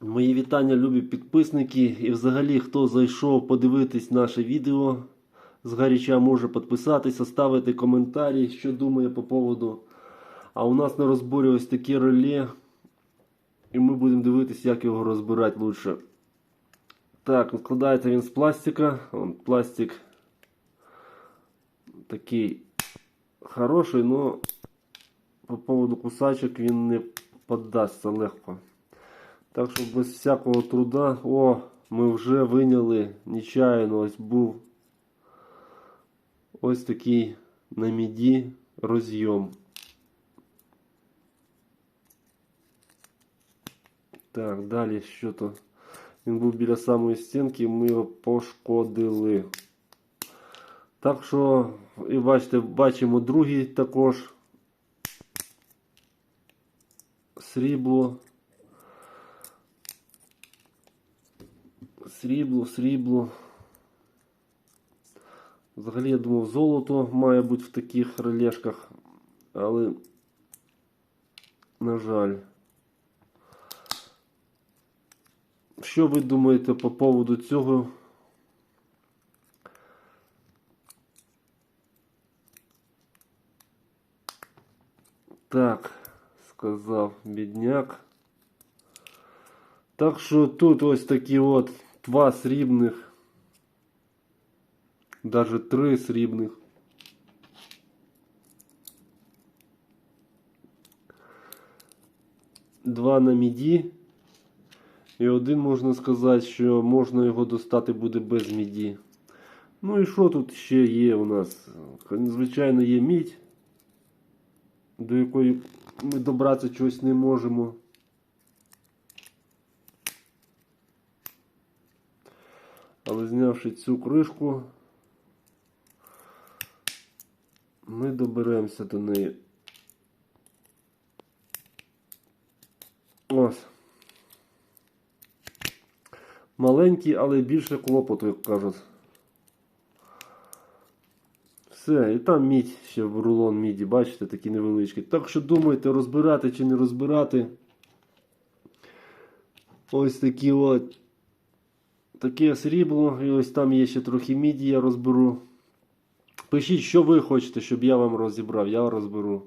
Мої вітання, любі підписники. І взагалі, хто зайшов подивитись наше відео згаряча, може підписатися, ставити коментарі, що думає по поводу. А у нас на розборі ось таке реле. І ми будемо дивитися, як його розбирати лучше. Так, складається він з пластика. Вон, пластик такий хороший, но по поводу кусачок він не піддасться легко. Так що без всякого труда, о, ми вже виняли нечаянно, ось був ось такий на міді розйом. Так, далі що то? Він був біля самої стінки, ми його пошкодили. Так що, і бачите, бачимо другий також срібло. Срібло, срібло. Взагалі, я думав, золото має бути в таких релешках, але, на жаль. Що ви думаєте по поводу цього? Так, сказав бідняк. Так що тут ось такі от два срібних, даже три срібних. Два на міді. І один можна сказати, що можна його достати буде без міді. Ну і що тут ще є у нас? Звичайно, є мідь, до якої ми добратися чогось не можемо. Але знявши цю кришку, ми доберемося до неї. Ось. Маленький, але більше клопоту, як кажуть. Все, і там мідь ще в рулон міді, бачите, такі невеличкі. Так що думаєте, розбирати чи не розбирати. Ось такі от. Таке срібло, і ось там є ще трохи міді, я розберу. Пишіть, що ви хочете, щоб я вам розібрав, я розберу.